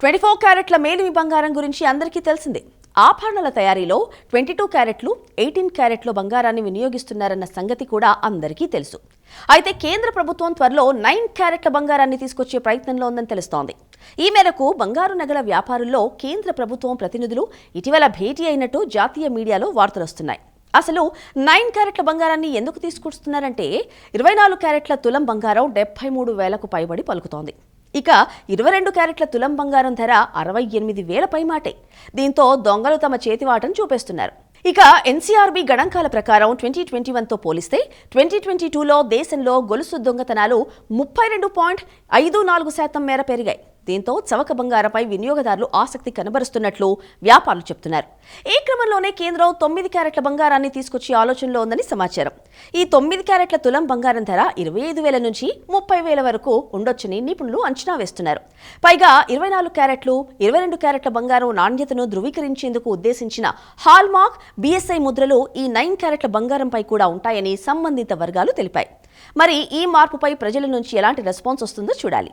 Twenty four క్యారెట్ల మేలిమి బంగారం గురించి అందరికీ తెలిసిందే. ఆభరణాల తయారీలో ట్వంటీ టూ క్యారెట్లు ఎయిటీన్ క్యారెట్లు బంగారాన్ని వినియోగిస్తున్నారన్న సంగతి కూడా అందరికీ తెలుసు. అయితే కేంద్ర ప్రభుత్వం త్వరలో నైన్ క్యారెట్ల బంగారాన్ని తీసుకొచ్చే ప్రయత్నంలో ఉందని తెలుస్తోంది. ఈ మేరకు బంగారు నగల వ్యాపారుల్లో కేంద్ర ప్రభుత్వం ప్రతినిధులు ఇటీవల భేటీ అయినట్టు జాతీయ మీడియాలో వార్తలు వస్తున్నాయి. అసలు నైన్ క్యారెట్ల బంగారాన్ని ఎందుకు తీసుకొస్తున్నారంటే ఇరవై నాలుగు క్యారెట్ల తులం బంగారం డెబ్బై మూడు వేలకు పైబడి పలుకుతోంది. ఇక ఇరవై రెండు క్యారెట్ల తులం బంగారం ధర అరవై ఎనిమిది వేల పైమాటే దీంతో దొంగలు తమ చేతివాటం చూపేస్తున్నారు. ఇక ఎన్సీఆర్బీ గణాంకాల ప్రకారం ట్వంటీ ట్వంటీ వన్తో పోలిస్తే ట్వంటీ ట్వంటీ టూలో దేశంలో గొలుసు దొంగతనాలు ముప్పై రెండు పాయింట్ ఐదు నాలుగు శాతం మేర పెరిగాయి. దీంతో చవక బంగారపై వినియోగదారులు ఆసక్తి కనబరుస్తున్నట్లు వ్యాపారులు చెబుతున్నారు ఈ క్రమంలోనే కేంద్రం తొమ్మిది క్యారెట్ల బంగారాన్ని తీసుకొచ్చే ఆలోచనలో ఉందని సమాచారం. ఈ తొమ్మిది క్యారెట్ల తులం బంగారం ధర ఇరవై ఐదు వేల నుంచి ముప్పై వేల వరకు ఉండొచ్చని నిపుణులు అంచనా వేస్తున్నారు. పైగా ఇరవై నాలుగు క్యారెట్లు ఇరవై రెండు క్యారెట్ల బంగారం నాణ్యతను ధృవీకరించేందుకు ఉద్దేశించిన హాల్మార్క్ బీఎస్ఐ ముద్రలు ఈ నైన్ క్యారెట్ల బంగారంపై కూడా ఉంటాయని సంబంధిత వర్గాలు తెలిపాయి. మరి ఈ మార్పుపై ప్రజల నుంచి ఎలాంటి రెస్పాన్స్ వస్తుందో చూడాలి.